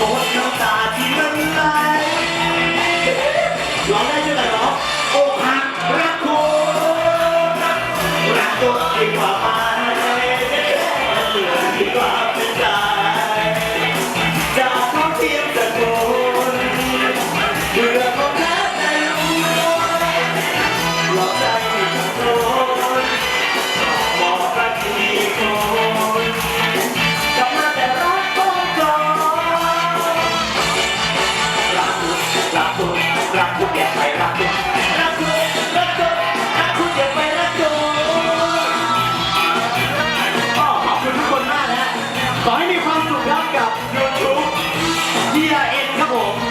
for your time. 하고.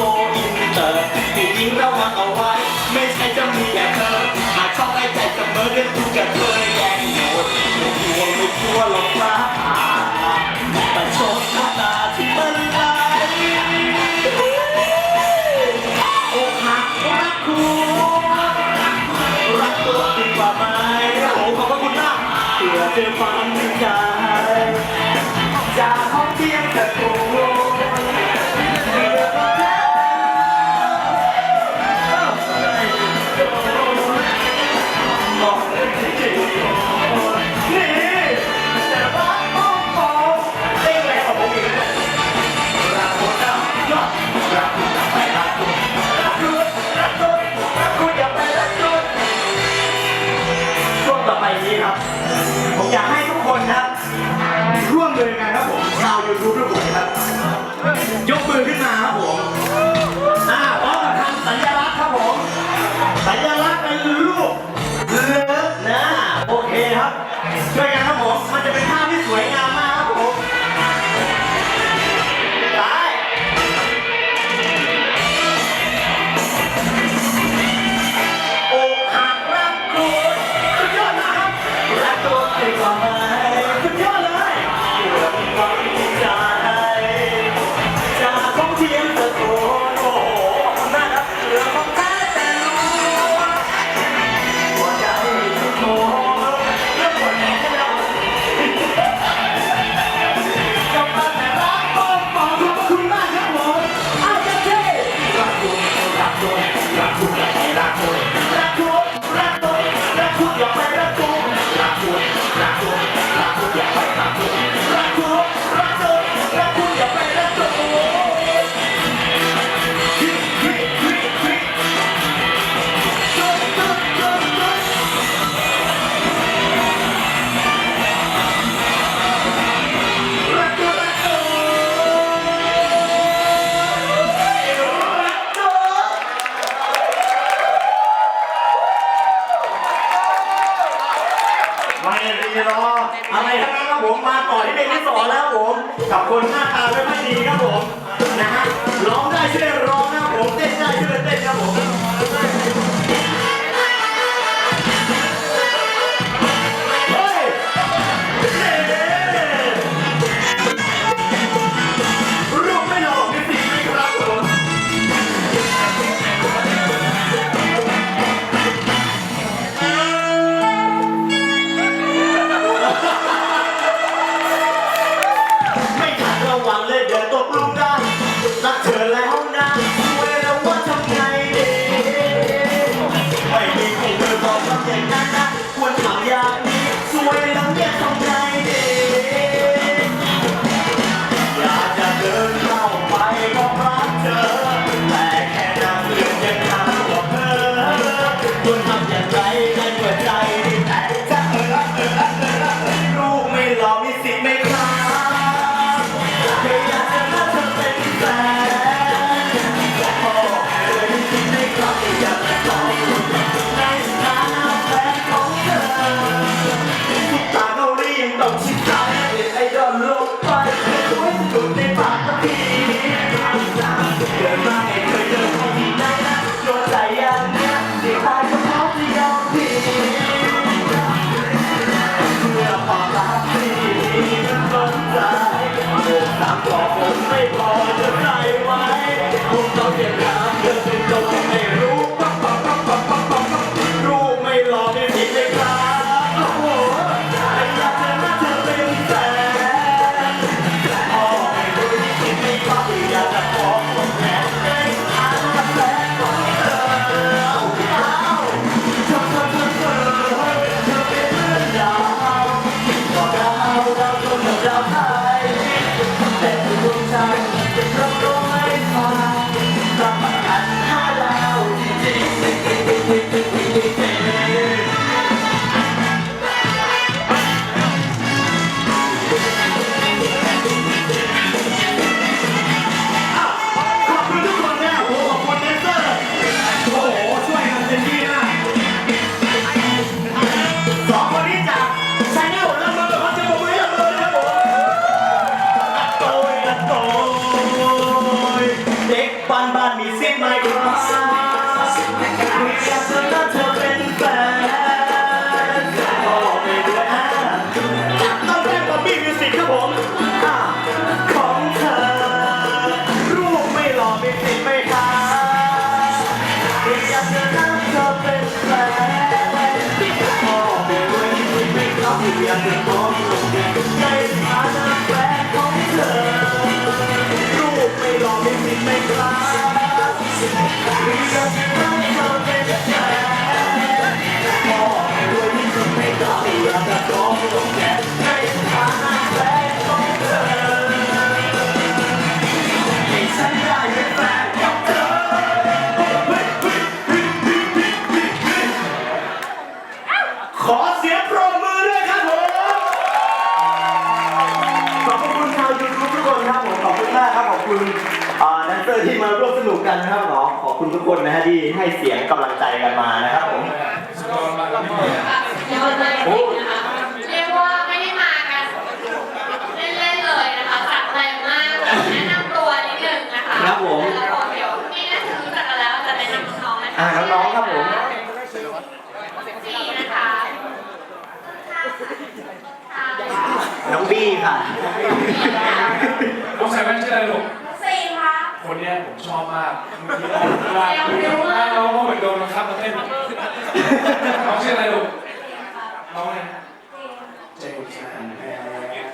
go inter ผู้หญิงระวังเอาไว้ ไม่ใช่จะมีแค่เธอหากชอบไอ้ใจเสมอเรื่องทุกข์กับเธอแย่งโหดไม่กลัวไม่กลัวหรอกครับแต่ชคชะตาที่มันไหลอกหักรักคุณรักตัวดีกว่าไหมโอ้ขอบคุณมากเพื่อเจอความจริงใจจากห้องเพียงแต่ตัว กมือขึ้นมาครับ ต่อแล้วผม กับคนหน้าตาไม่ค่อยดีครับผมนะฮะร้องได้ช่วยร้องนะผมเต้นได้ช่วยเต้นครับผม อ เสียงกำลังใจกันมานะครับผมสุดยอดมากครับพี่เยอะเลยจริงๆนะคะเรียกว่าไม่ได้มากันเล่นๆเลยนะคะจัดเต็มมากแนะนำตัวนิดนึงนะคะครับผมแต่ละคนเดี๋ยวนี่น่าจะรู้จักกันแล้วจะแนะนำน้องๆนะคะอ่าน้องๆครับผมจีนะคะค่ะน้องบี้ค่ะ น้องใส่แว่นชื่ออะไรลูกซี คนเนี้ยผมชอบมากเมื่อกี้เวลาคุยกับหน้าน้องก็เหมือนโดนบังคับมาเต้นน้องชื่ออะไรลูกน้องอะไรเจมส์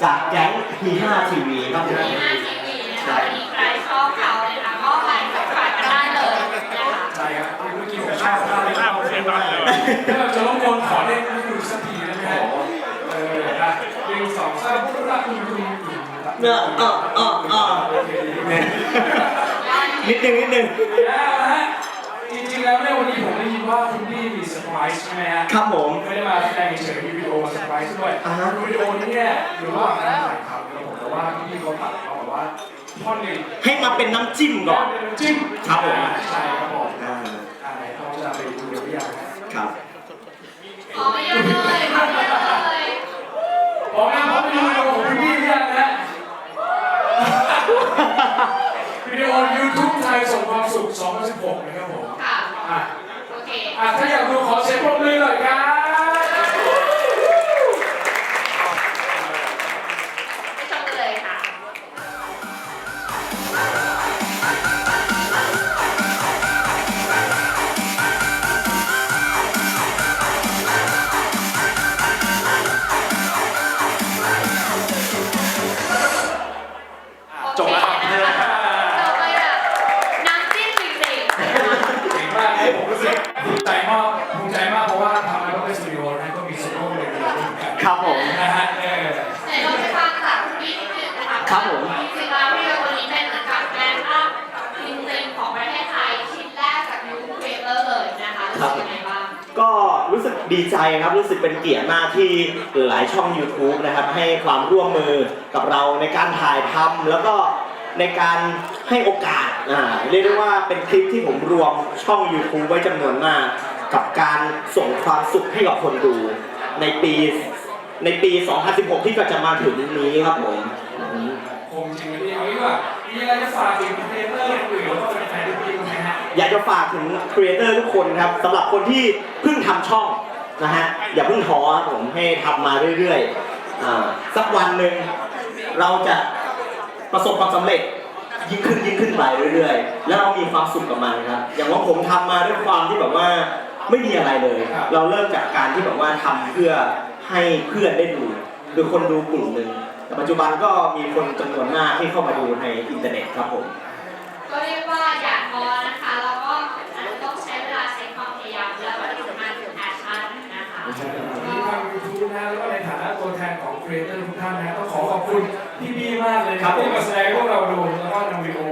จากแก๊งพีห้าทีวีครับผมมีหน้าทีวีนะคะมีใครชอบเขานะคะก็ไปสับสายกันได้เลยนะคะใช่ครับเมื่อกี้ผมชอบมากเลยเอาเสียงดังเลยถ้าเราจะรบกวนขอเล่นให้ดูสักทีได้ไหมฮะเออนะหนึ่งสองสามปุ๊บละคุณคุณคุณ เนอะเออเออเออโอเคดีเนี่ยนิดนึงนิดนึงแล้วนะฮะจริงๆแล้วเนี่ยวันนี้ผมได้ยินว่าคุณพี่มีเซอร์ไพรส์ใช่ไหมฮะครับผมไม่ได้มาแสดงเฉยๆมีวิดีโอมาเซอร์ไพรส์ด้วยอ่าฮะวิดีโอนี้เนี่ยอยู่ระหว่างการถ่ายทำแล้วผมแต่ว่าพี่ๆเขาตัดมาแบบว่าท่อนหนึ่งให้มาเป็นน้ำจิ้มก่อนเป็นน้ำจิ้มครับผมใช่ครับผมอ่าอะไรเขาจะไปดูเดี๋ยวอย่างครับขอไม่เยอะเลยขอไม่เยอะเลย พร้อมแล้วพร้อมไปดูวิดีโอของพี่ๆหรือยังนะ วิดีโอ YouTube ไทยส่งความสุข 2016 นะครับผมค่ะ อะโอเค อะถ้าอยากดูขอเสียงปรบมือหน่อยครับ คะรู้สึกยังไงบ้างก็รู้สึกดีใจครับรู้สึกเป็นเกียรติมากที่หลายช่อง YouTube นะครับ ให้ความร่วมมือกับเราในการถ่ายทำแล้วก็ในการให้โอกาสอ่าเรียกได้ว่าเป็นคลิปที่ผมรวมช่อง YouTube ไว้จำนวนมาก กับการส่งความสุขให้กับคนดู ในปีในปี 2016 ที่ก็จะมาถึงนี้ครับผมอืมากจะฝากถึงครีเอเตอร์ทุกคนครับสำหรับคนที่เพิ่งทำช่องนะฮะอย่าเพิ่งท้อครับผมให้ทำมาเรื่อยๆอ่าสักวันหนึ่งเราจะประสบความสำเร็จยิ่งขึ้นยิ่งขึ้นไปเรื่อยๆ แล้วเรามีความสุขกับมันครับ อย่างว่าผมทำมาด้วยความที่แบบว่าไม่มีอะไรเลย เราเริ่มจากการที่แบบว่าทำเพื่อให้เพื่อนได้ดูคือคนดูกลุ่มหนึ่งแต่ปัจจุบันก็มีคนจำนวนมากที่เข้ามาดูในอินเทอร์เน็ตครับผม เลยครับที่มาแสดงให้พวกเราดูแล้วก็นำวิดีโอ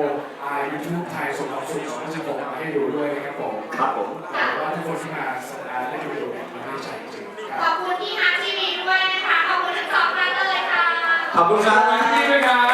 อ่ายูทูบไทยส่งความสุข2016มาให้ดูด้วยนะครับผมครับผมหวังว่าทุกคนที่มาสัปดาห์ได้ดูวิดีโอเนี่ยมันได้ใจจริงๆคขรัอบบคุณที่ฮาร์ทีวีด้วยนะคะ ขอบคุณทั้งสองท่านเลยค่ะ ขอบคุณครับขอบคุณพี่ด้วยครับขอบคุณครับ